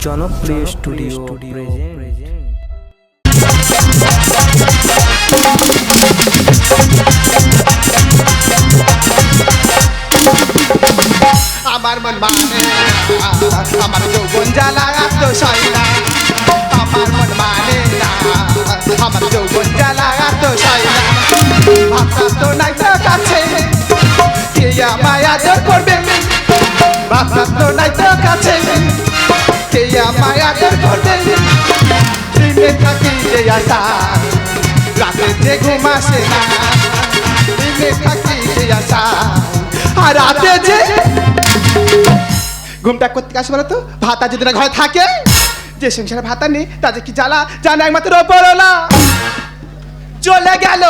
জনপ্রিয় studio present আমার মন মানে আমার যৌবন জ্বালা এত সয়না আমার মন মানে না আমার যৌবন জ্বালা এত সয়না ভাবটা তো নাই তো কাছে কে আমায় আদর করবে? ভাবটা তো নাই তো কাছে আদর করবে দিনে থাকি যে আশা, রাতে যে ঘুম আসে না। দিনে থাকি যে আশা, আর রাতে যে ঘুমটা করতে আসে বলো তো? ভাতা যদি না ঘরে থাকে, যে সংসারে ভাতা নেই, তাদের কি জ্বালা? জানা একমাত্র ওপরওয়ালা। চলে গেল,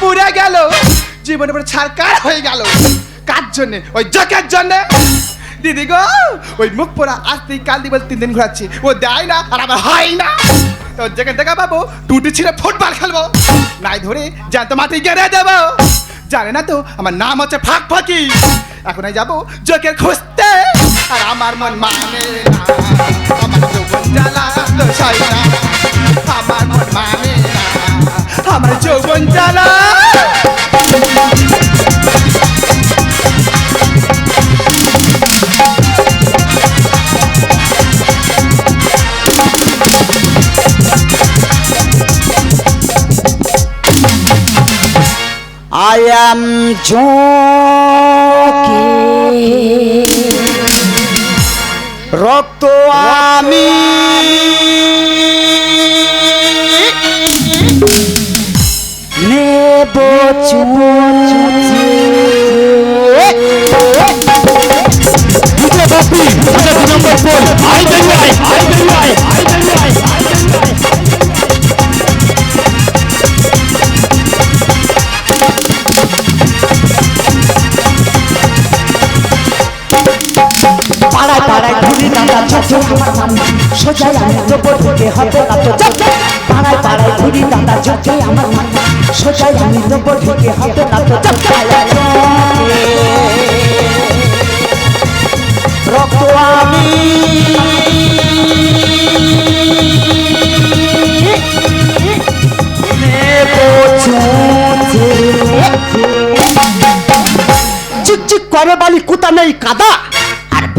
পুড়ে গেল, জীবনে পুরো ছাড়কার হয়ে গেল। কার জন্যে? ওই জকের জন্যে। দিদি গো, ওই মুখ পোড়া আজ কাল দি বলে তিন দিন ঘোরাচ্ছি। ও দেয় না আর আমার হয় না। তো যেখানে দেখা পাবো, টুটি ছিঁড়ে ফুটবল খেলব। নাই ধরে জ্যান্ত মাটি গেড়ে দেবো। জানে না তো, আমার নাম হচ্ছে ফাঁক ফাঁকি। এখন যাব জোকের খুঁজতে। আর আমার মন মানে না, আমার যৌবন জ্বালা আমার মন মানে না, আমার যৌবন জ্বালা। I am joking. রক্ত আমি নেব চুচে সোজাই আমি তো বলতে হবে না তো পাড়ায় পাড়ায় ঘুরি দাদা চোখে আমার নাম সোজাই আমি তো বলতে হবে না তো রক্ত আমি নেব চুচে করে বালি, কুতা নেই, কাদা।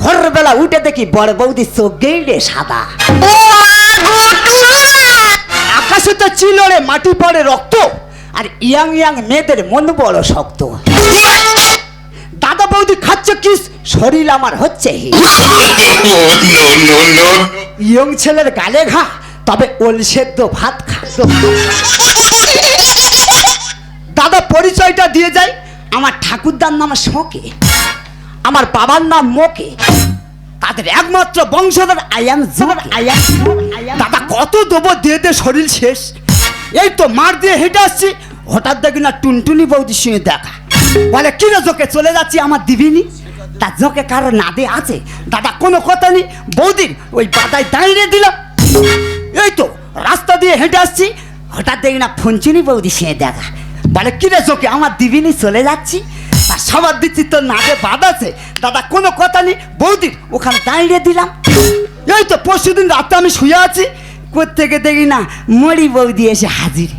ভোরবেলা উঠে দেখি বড় বৌদি চোখ গেইলে সাদা। আকাশে তো চিলড়ে মাটি পড়ে রক্ত আর ইয়াং ইয়াং মেয়েদের মন বড় শক্ত। দাদা বৌদি খাচ্ছে কিস শরীর আমার হচ্ছে ইয়ং ছেলের গালে ঘা তবে ওল সেদ্ধ ভাত খা। দাদা পরিচয়টা দিয়ে যায় আমার ঠাকুরদার নাম শোকে। আমার বাবার নাম মোকে। তাদের একমাত্র বংশধর আয়াম আয়াম দাদা কত দেবো দিয়ে দে শরীর শেষ। এই তো মার দিয়ে হেঁটে আসছি। হঠাৎ দেখি না টুনটুনি বৌদির সঙ্গে দেখা। বলে কি রে জোকে চলে যাচ্ছি আমার দিবিনি? তা জোকে কারও নাদে আছে। দাদা কোনো কথা নেই। বৌদির ওই বাদায় দাঁড়িয়ে দিল। এই তো রাস্তা দিয়ে হেঁটে আসছি। হঠাৎ দেখি না ফোনচুনি বৌদি সে দেখা। বলে কিরে চোখে আমার দিবিনি চলে যাচ্ছি? সবার দিচ্ছি তো নাকে বাদ আছে। দাদা, কোনো কথা নেই। বৌদির, ওখানে দাঁড়িয়ে দিলাম। এই তো পরশু দিন রাতে আমি শুয়ে আছি। কোথেকে দেখি না, মরি বৌদি এসে হাজির।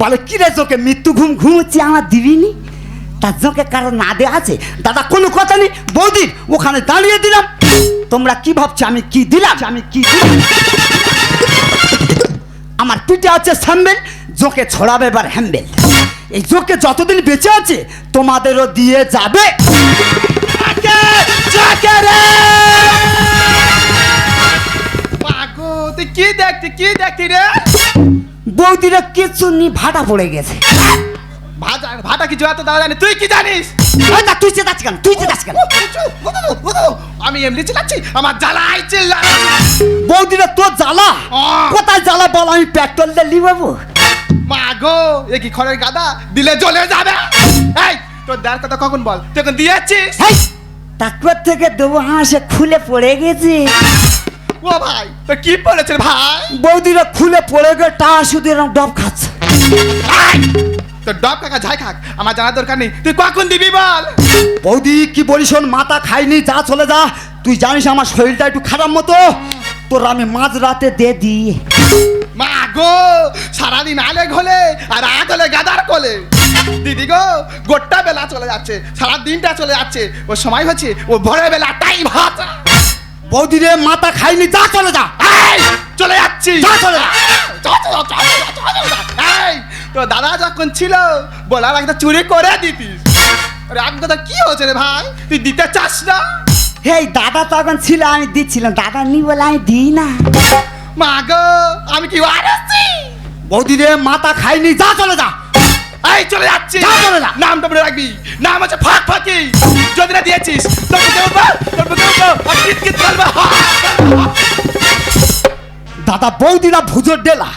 বলে কিরে চোখে মৃত্যু ঘুম ঘুমোচ্ছি আমার দিবিনি তার চোখে কারও না নাদে আছে। দাদা, কোনো কথা নেই। বৌদির, ওখানে দাঁড়িয়ে দিলাম। তোমরা কি ভাবছ? আমি কি দিলাম? আমি কি দিলাম? আমার পিঠে আছে স্যাম্বেল জোকে ছড়াবে এবার হ্যাম্বেল এই জোকে যতদিন বেঁচে আছে তোমাদেরও দিয়ে যাবে। কি দেখতি কি দেখতি রে? বৌদিরা কিছু নি ভাটা পড়ে গেছে। ভাজা ভাটা কি জোয়াতে দাদা জানি তুই কি জানিস? না, তুই চেতাচ্ছি কেন তুই চেতাচ্ছি কেন? আমি এমনি চিল্লাচ্ছি আমার জ্বালাই চিল্লা বৌদিরা তোর জ্বালা! কোথায় জ্বালা বল আমি পেট্রোল দিয়ে লিবাবো মাগো এ কি খড়ের গাদা? দিলে জ্বলে যাবে। এই তোর দেওয়ার কথা কখন বল? তুই এখন দিয়েছিস তারপর থেকে দেবো হাসে খুলে পড়ে গেছে। ও ভাই তো কি পড়েছে ভাই? বৌদিরা খুলে পড়ে গে টা শুধু এরকম ডব খাচ্ছে। তোর ডব কাকা যাই খাক আমার জানার দরকার নেই। তুই কখন দিবি বল? বৌদি কি বলিস মাথা খাইনি যা চলে যা। তুই জানিস আমার শরীরটা একটু খারাপ মতো। তোর আমি মাঝ রাতে দে দি মা গো সারাদিন আলে ঘোলে আর আগ হলে গাদার কোলে। দিদি গো গোটা বেলা চলে যাচ্ছে সারা দিনটা চলে যাচ্ছে। ও সময় হচ্ছে ও ভোরের বেলা টাই ভাত। বৌদি রে মাথা খাইনি যা চলে যা। এই, চলে যাচ্ছি। যা চলে যা। তোর দাদা যখন ছিল বলার একটা চুরি করে দিতিস। এক কথা কি হচ্ছে রে ভাই? তুই দিতে চাস না? হেই দাদা তখন ছিল আমি দিচ্ছিলাম। দাদা নি বলে আমি দিই না। মা গো আমি কি আসছি বৌদি রে মাথা খাইনি যা চলে যা। এই চলে যাচ্ছি। যা চলে যা। নামটা মনে রাখবি। নাম আছে ফাঁক ফাঁকি। যদি না দিয়েছিস তোর বুকে উঠবো তোর বুকে উঠবো আর কিত কিত করব। হা, হা। দাদা বৌদিরা ভুজোর ডেলা।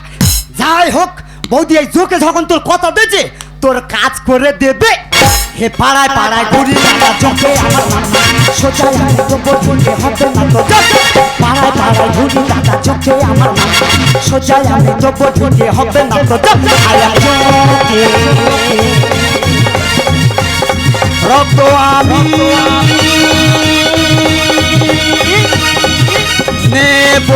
যাই হোক বৌদি এই জোকে যখন তোর কথা দিয়েছে তোর কাজ করে দেবে। হে পাড়ায় পাড়ায় দাদা চোখে আমার সোজা আমি তো বলতে হবে না তো পাড়ায় পাড়ায় চোখে আমার নাম সোজা আমি তো বলতে হবে না তো আয়া চোখে রক্ত আমি নেব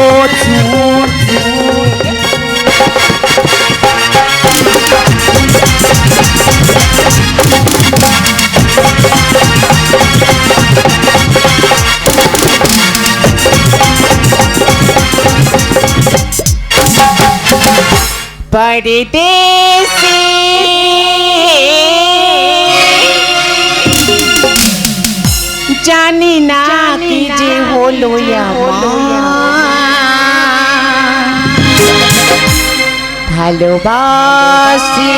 বাড়িতে জানি না কি যে হলো ভালোবাসি।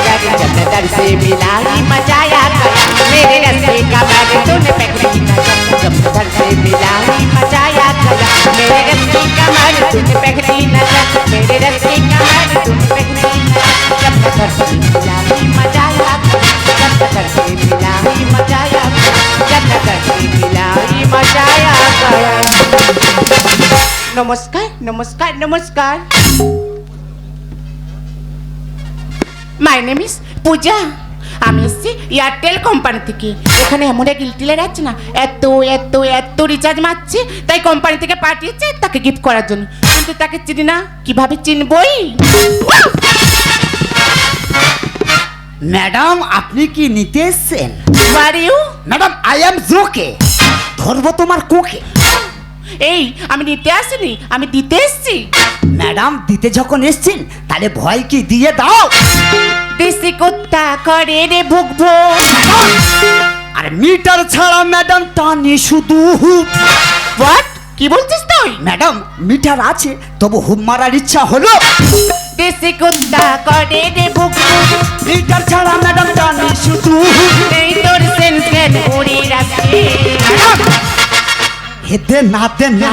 चंदर से मिलाई गया मेरे का बाग तूने पकड़ी से मिलाई गया मेरे का बाग तूने पकड़ी मेरे का बाग तूने पकड़ी से मिलाई से मिलाई से मिलाई गया नमस्कार नमस्कार नमस्कार। মাই নেম ইস পূজা আমি এসেছি এয়ারটেল কোম্পানি থেকে। এখানে এমন এক ইলটিলার আছে না এত এত এত রিচার্জ মারছে তাই কোম্পানি থেকে পাঠিয়েছে তাকে গিফট করার জন্য। কিন্তু তাকে চিনি না কীভাবে চিনবই? ম্যাডাম আপনি কি নিতে এসছেন? ম্যাডাম আই এম জোকে ধরবো তোমার কোকে। এই আমি নিতে আসিনি আমি দিতে এসেছি। ম্যাডাম দিতে যখন এসছেন তাহলে ভয় কি দিয়ে দাও? দেশি কুত্তা করে রে ভুক ভুক আর মিটার ছাড়া ম্যাডাম টানি শুধু হুপ। হোয়াট কি বলছিস তুই? ম্যাডাম মিটার আছে তবু হুপ মারার ইচ্ছা হলো। দেশি কুত্তা করে রে ভুক ভুক মিটার ছাড়া ম্যাডাম টানি শুধু হুপ। এই তোর সেন্স জ্ঞান উড়ে রাখছে হেদে না দে না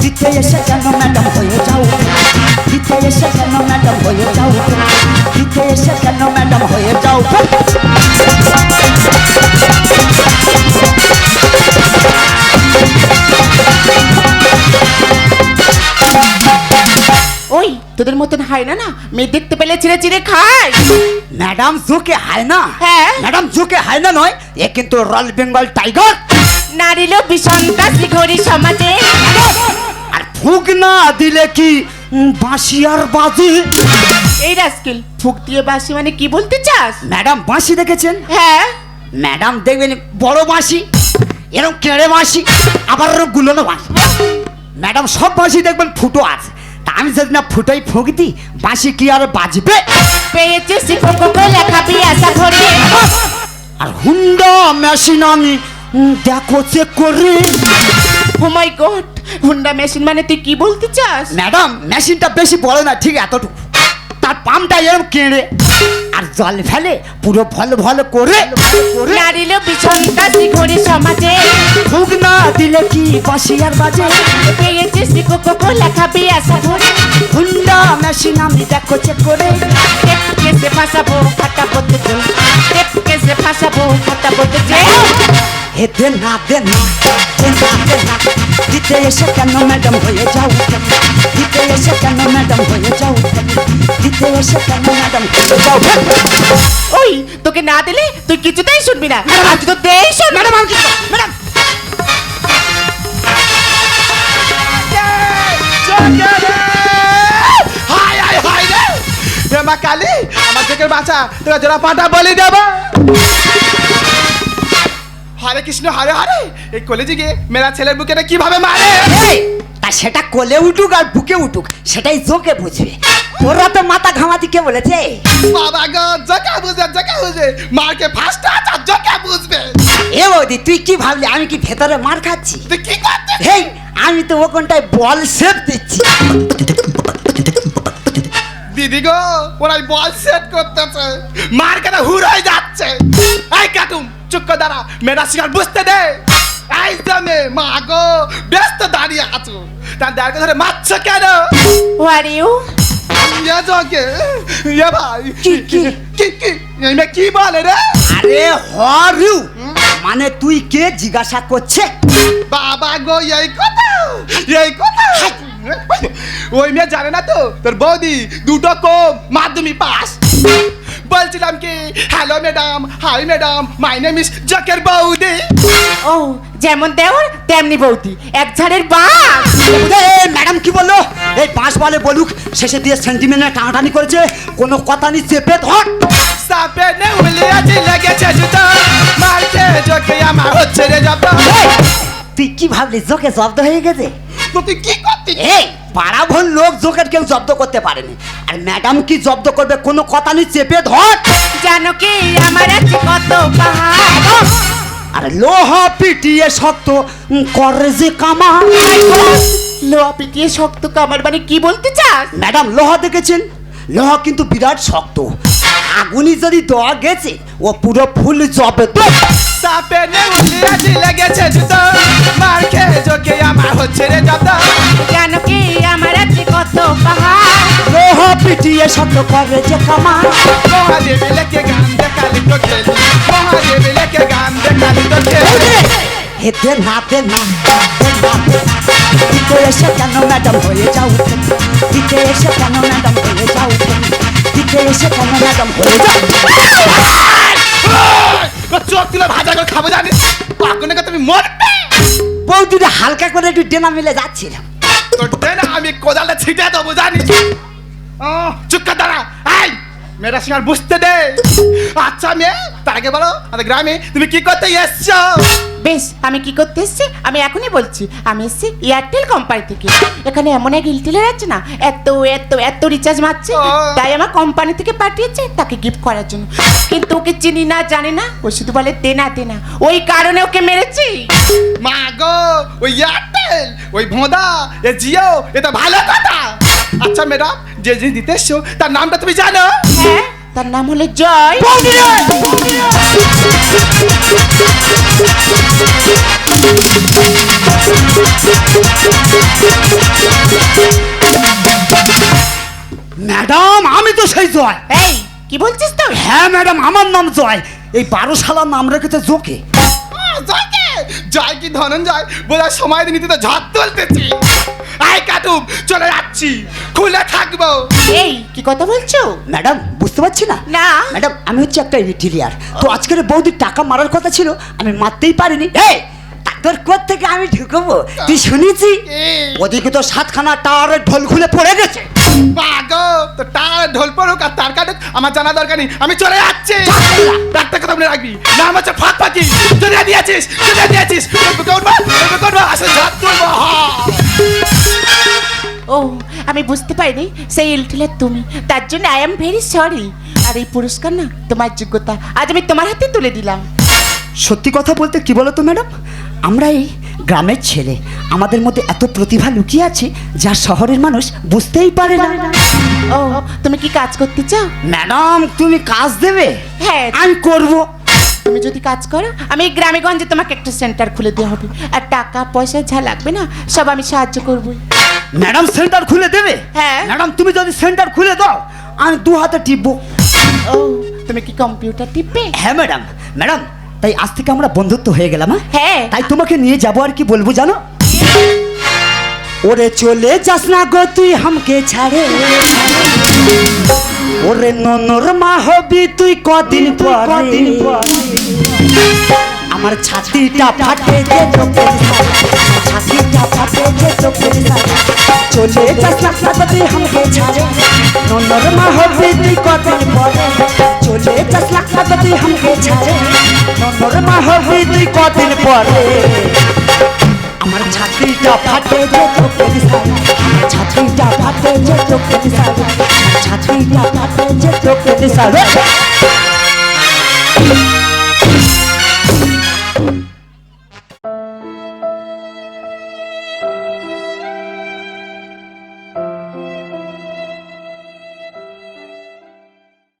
দিতে এসে কেন ম্যাডাম হয়ে যাও দিতে এসে কেন ম্যাডাম হয়ে যাও দিতে এসে কেন ম্যাডাম হয়ে যাও ওই তোদের মতন হয় না না? মেয়ে দেখতে পেলে চিড়ে চিড়ে খায়। ম্যাডাম জোকে হায় না? হ্যাঁ। ম্যাডাম জোকে হায় না নয় এ কিন্তু রয়্যাল বেঙ্গল টাইগার নারী লোক সন্ত্রাসী ঘড়ি সমাজে। আর ফুক না দিলে কি বাঁশি আর বাজি? এই রাস্কিল ফুক দিয়ে বাসি মানে কি বলতে চাস? ম্যাডাম বাঁশি দেখেছেন? হ্যাঁ। ম্যাডাম দেখবেন বড় বাঁশি এরকম কেড়ে বাঁশি আবার এরকম গুলোনো বাঁশি। ম্যাডাম সব বাঁশি দেখবেন ফুটো আছে। তা আমি যদি না ফুটোই ফুক দিই বাঁশি কি আর বাজবে? পেয়েছে শিক্ষক লেখা পিয়াসা ঘরে আর হুন্ডা মেশিন আমি দেখো চেক করে। Oh my god Honda machine মানে তুই কি বলতে চাস? ম্যাডাম মেশিনটা বেশি বড় না ঠিক এতটুকু। তার পাম্পটা এরকম কেড়ে আর জল ফেলে পুরো ভল ভল করে নারীল কাশি ঘরে সমাজে। ভুগ না দিলে কি বাসিয়ার বাজে? পেয়েছিস কোকো কোলা খাবি আশা ভরে হুন্ডা মেশিন আমি দেখো চেক করে। টেপ কেসে ফাঁসাবো বলতে চল টেপ কেসে ফাঁসাবো বলতে চল হে দে না দে না দে না দে না দিতে এসে কেন ম্যাডাম হয়ে যাও? দিতে এসে কেন ম্যাডাম হয়ে যাও? দিতে এসে কেন ম্যাডাম হয়ে যাও? ওই তোকে না দিলে তুই কিছুতেই শুনবি না আজ তো দেই শুন ম্যাডাম আমি ম্যাডাম কালী আমার থেকে বাঁচা তোকে জোড়া পাটা বলি দেব হরে কৃষ্ণ হরে হরে। এই কলেজে গিয়ে মেরা ছেলের বুকে কীভাবে মারে? তা সেটা কোলে উঠুক আর বুকে উঠুক সেটাই জোকে বুঝবে। তোরা তো মাথা ঘামাতি কে বলেছে? বাবা গো জকা বুঝে জকা বুঝে মারকে ফার্স্ট আছে জকা বুঝবে। এ বৌদি তুই কি ভাবলি? আমি কি ভেতরে মার খাচ্ছি? তুই কি করছিস? হেই আমি তো ওখানটায় বল সেপ দিচ্ছি। দিদি গো ওরাই বল সেট করতেছে। মার কেন হুর হয়ে যাচ্ছে। এই কাটুম চুক্ক দাঁড়া মেয়েরা শিকার বুঝতে দে। এই জমে মা গো ব্যস্ত দাঁড়িয়ে আছো। তার দাঁড়কে ধরে মারছ কেন? হোয়ার ইউ ইয়ে ইয়ে ভাই কি, কি? কি কি? কি বলে রে? আরে হরিউ মানে তুই কে? জিজ্ঞাসা করছে। বাবা গো এই কথা এই কথা। ওই মেয়ে জানে না তো তোর বৌদি দুটো কম মাধ্যমিক পাস। বলছিলাম কি? Hello madam hi madam my name is জকের বৌদি ও যেমন দেওর তেমনি বৌদি। এক ঝাড়ের বাঘ। ম্যাডাম কি বলল? এই পাঁচ বলে বলুক শেষে দিয়ে সেন্টিমেন্টে টানাটানি করেছে কোনো কথা নি চেপে ধর। সাপে নে উলি আজি লেগেছে জুতো। মারছে জকে আমার হচ্ছে রে জব এই, তুই কি ভাবলি জোকে জব্দ হয়ে গেছে? তো তুই কি করছিস এই পাড়া লোক জোকের কেউ জব্দ করতে পারেনি। আর ম্যাডাম কি জব্দ করবে কোনো কথা নেই চেপে ধর। জানো কি আমার আছে কত পাহাড় আর লোহা পিটিয়ে শক্ত করে যে কামা। লোহা পিটিয়ে শক্ত কামার মানে কি বলতে চাস? ম্যাডাম লোহা দেখেছেন? লোহা কিন্তু বিরাট শক্ত। আগুনি যদি দেওয়া গেছে ও পুরো ফুল জবে তো। সাপে নে উলি আজি লেগেছে জুতো। মারছে জকে আমার হচ্ছে রে জব জানো কি আমার আছে কত পাহাড়? লোহা পিটিয়ে শক্ত করে যে কামা মহাদেব লেকে গান দেখালি তো খেলি মহাদেব লেকে গান দেখালি তো খেলি হেতে নাতে না। দিতে এসে কেন ম্যাডাম হয়ে যাও? দিতে এসে কেন ম্যাডাম হয়ে যাও? দিতে এসে কেন ম্যাডাম হয়ে ও চোখ তুলে ভাজা করে খাব জানিস? পাকুনে তুমি মরবে বৌদিটা হালকা করে একটু ডেনা মিলে যাচ্ছিল তোর দে আমি কোদালে ছিটে দেবো জানিস? চুক্কা দাঁড়া। মেয়েরা সিঙ্গার বুঝতে দে। আচ্ছা মেয়ে তার আগে বলো আমাদের গ্রামে তুমি কি করতে এসছো? বেশ আমি কি করতে এসেছি? আমি এখনই বলছি আমি এসেছি এয়ারটেল কোম্পানি থেকে। এখানে এমন এক ইলটেলের আছে না এত এত এত রিচার্জ মারছে তাই আমার কোম্পানি থেকে পাঠিয়েছে তাকে গিফট করার জন্য। কিন্তু ওকে চিনি না জানি না ও শুধু বলে দেনা দেনা। ওই কারণে ওকে মেরেছি। মা গো ওই এয়ারটেল ওই ভোঁদা এ জিও এ তো ভালো কথা। আচ্ছা ম্যাডাম যে যে দিতে এসছো তার নামটা তুমি জানো? হ্যাঁ তার নাম হলো জয়। ম্যাডাম আমি তো সেই জয়। এই কি বলছিস তো হ্যাঁ ম্যাডাম আমার নাম জয়। এই বারো সালার নাম রেখেছে জোকে। জয়কে জয় কি ধনঞ্জয়? বোঝার সময় দিন তো ঝড় তুলতেছি। আই কাটুম চলে যাচ্ছি। খুলে থাকব। এই কি কথা বলছো? ম্যাডাম বুঝতে পারছি না। না। ম্যাডাম আমি হচ্ছে একটা ইন্টিরিয়ার তো আজকের বৌদির টাকা মারার কথা ছিল আমি মারতেই পারিনি। এই তোর কোথ থেকে আমি ঢুকবো? তুই শুনেছি? ওদিকে তো সাতখানা টাওয়ারের ঢোল খুলে পড়ে গেছে। পাগো তো তার ঢোল পড়ুক আর তার কাটুক আমার জানা দরকার নেই আমি চলে যাচ্ছি। একটা কথা মনে রাখবি। হচ্ছে ফাঁক দিয়েছিস দিয়েছিস। করব আসলে তুলবো হ্যাঁ ও আমি বুঝতে পারিনি সেই ইলটিলের তুমি। তার জন্য আই এম ভেরি সরি আর এই পুরস্কার না তোমার যোগ্যতা। আজ আমি তোমার হাতে তুলে দিলাম। সত্যি কথা বলতে কি বলো তো ম্যাডাম? আমরা এই গ্রামের ছেলে। আমাদের মধ্যে এত প্রতিভা লুকিয়ে আছে যা শহরের মানুষ বুঝতেই পারে না। ও তুমি কি কাজ করতে চাও? ম্যাডাম তুমি কাজ দেবে? হ্যাঁ। আমি করব। তুমি যদি কাজ করো আমি গ্রামে গঞ্জে তোমাকে একটা সেন্টার খুলে দেওয়া হবে। আর টাকা পয়সা যা লাগবে না সব আমি সাহায্য করব। ম্যাডাম সেন্টার খুলে দেবে? হ্যাঁ। ম্যাডাম তুমি যদি সেন্টার খুলে দাও আমি দু হাতে টিপবো। ও তুমি কি কম্পিউটার টিপবে? হ্যাঁ ম্যাডাম। ম্যাডাম তাই আজ থেকে আমরা বন্ধুত্ব হয়ে গেলাম হ্যাঁ? হ্যাঁ। তাই তোমাকে নিয়ে যাব আর কি বলব জানো? ওরে চলে যাস না গো তুই হামকে ছাড়ে। ওরে ননর মা হবি তুই কদিন পর। কদিন পর। আমার ছাতিটা ফাটে যে চোখের ছাতিটা ফাটে যে চোখের চলে যাস না গো তুই হামকে ছাড়ে। ননর মা হবি তুই কদিন পরে। চলে যাস না গো তুই হামকে ছাড়ে। তোর মা হবি তুই কদিন পরে আমার ছাত্রীটা ফাটে যে চোখের সারা ছাত্রীটা ফাটে যে চোখের সারা ছাত্রীটা ফাটে যে চোখের সারা